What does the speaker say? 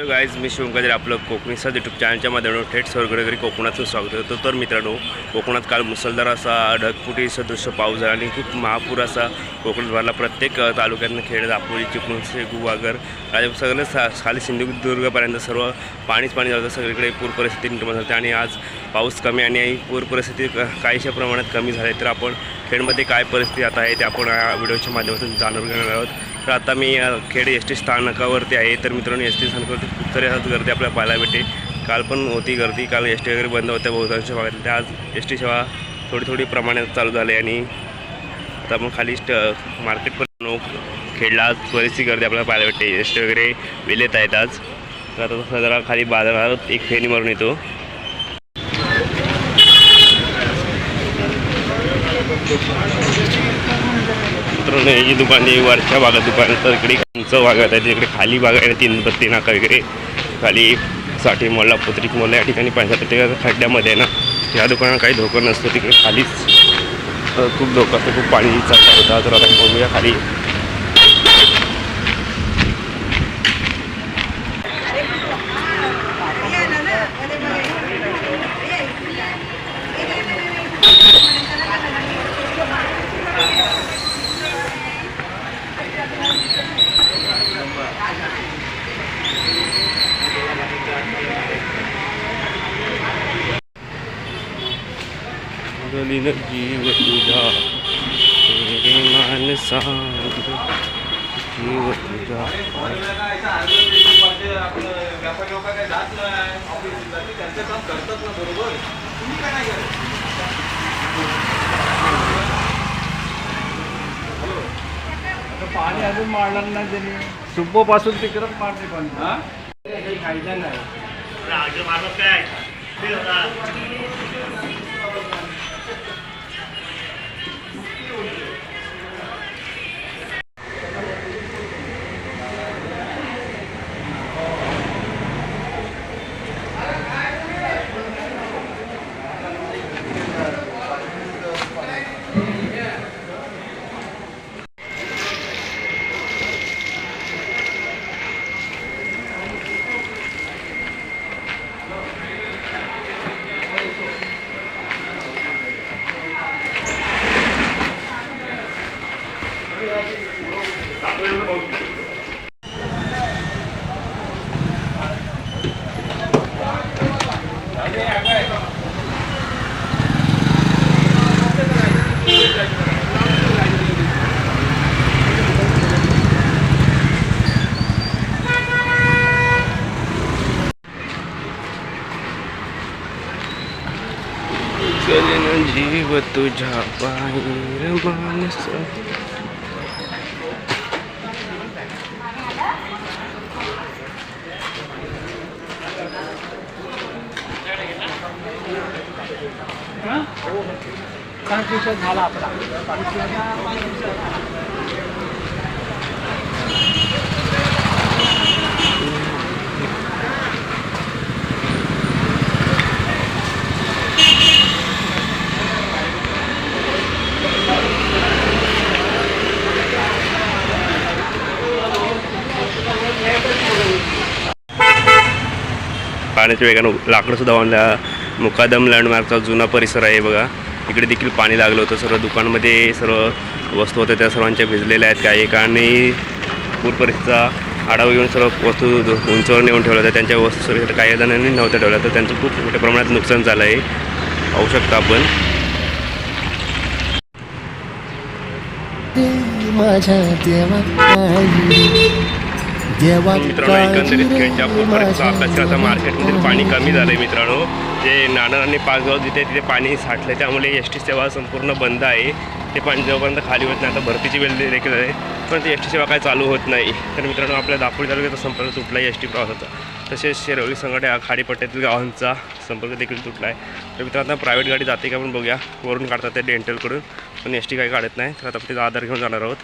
Guys मी शिवकाजी आपलं कोकणीचा YouTube चॅनलच्या माध्यमातून थेट सर्वकडे कोकणातून स्वागत करतो. तर मित्रांनो कोकणात काल मुसळधार असा ढगफुटी सदृश्य पाऊस झाला आणि खूप महापूर असा कोकणात भरला. प्रत्येक तालुक्यातनं खेड दापोली चिपळूणसे गुवागर राजा सगळं सा खाली सिंधुदुर्गपर्यंत सर्व पाणीच पाणी झालं. सगळीकडे पूर परिस्थिती निर्माण झाली. आणि आज पाऊस कमी आणि पूर परिस्थिती काहीशा प्रमाणात कमी झाली. तर आपण खेडमध्ये काय परिस्थिती आता आहे ते आपण या व्हिडिओच्या माध्यमातून जाणून घेणार आहोत. तर आता मी खेड एस टी स्थानकावरती आहे. तर मित्रांनो एस टी स्थानकावरती खूप सारी आज गर्दी आपल्याला पाहायला भेटते काल पण होती गर्दी. काल एस टी वगैरे बंद होत्या बहुतांश भागातल्या आज एस टी सेवा थोडी थोडी प्रमाणात चालू झाली आणि आता मग खाली स्ट मार्केट पण खेळला आज. बरीचशी गर्दी आपल्याला पाहायला भेटते एस टी वगैरे विलेत आहेत आज. तर आता तसं जरा खाली बाजारात एक फेरी मारून येतो. मित्रांनो ही जी दुकान आहे वरच्या भागात. दुकान तर इकडे उंच भागात आहे तिकडे खाली भाग आहे तीन बत्ती नाका वगैरे. खाली साठी मोला पुत्रिक मोला या ठिकाणी पाहिजे प्रत्येकाच्या खड्ड्यामध्ये आहे ना. या दुकानात काही धोका नसतो तिकडे खालीच. खूप धोका असतो खूप पाणी चालला होता तर आता बघूया खाली. गलीन जीव तुझा तेरे मान सांग जीव तुझा। पाणी अजून मारणार नाही त्यांनी सुब्बो पासून तिकडच मारते पाणी काही फायदा नाही गलीन जीव तुझा बाहेर मानस पाच दिवसात झाला आपला. पाण्याच्या वेगानं लाकडंसुद्धा सुद्धा मुकादम लँडमार्कचा जुना परिसर आहे बघा. इकडे देखील पाणी लागलं होतं. सर्व दुकानमध्ये सर्व वस्तू होत्या. त्या सर्वांच्या भिजलेल्या आहेत काही. एकाने पूर परिस्थितीचा आढावा घेऊन सर्व वस्तू उंचावर नेऊन ठेवल्या होत्या. त्यांच्या वस्तू सर्व काही जणांनी नव्हत्या ठेवल्या. तर त्यांचं खूप मोठ्या प्रमाणात नुकसान झालं आहे. पाहू शकता आपण. माझ्या देवा मित्रांनो एकंदरीत खेळच्या अभ्यास माझ्या मार्केटमध्ये पाणी कमी झालं आहे मित्रांनो. जे नाणार आणि पाचगाव जिथे तिथे पाणी साठलं त्यामुळे एस टी सेवा संपूर्ण बंद आहे. ते पाणी जोपर्यंत खाली होत नाही आता भरतीची वेळ देखील आहे. पण ती एस टी सेवा काय चालू होत नाही. तर मित्रांनो आपल्या दापोली तालुक्याचा संपर्क तुटला आहे एस टी प्रवासाचा. तसेच शेरवली संघटना खाडीपट्ट्यातील गावांचा संपर्क देखील तुटला आहे. तर मित्रांनो आता प्रायव्हेट गाडी जाते का आपण बघूया. वरून काढतात ते डेंटलकडून पण एस टी काही काढत नाही. तर आता त्याचा आधार घेऊन जाणार आहोत.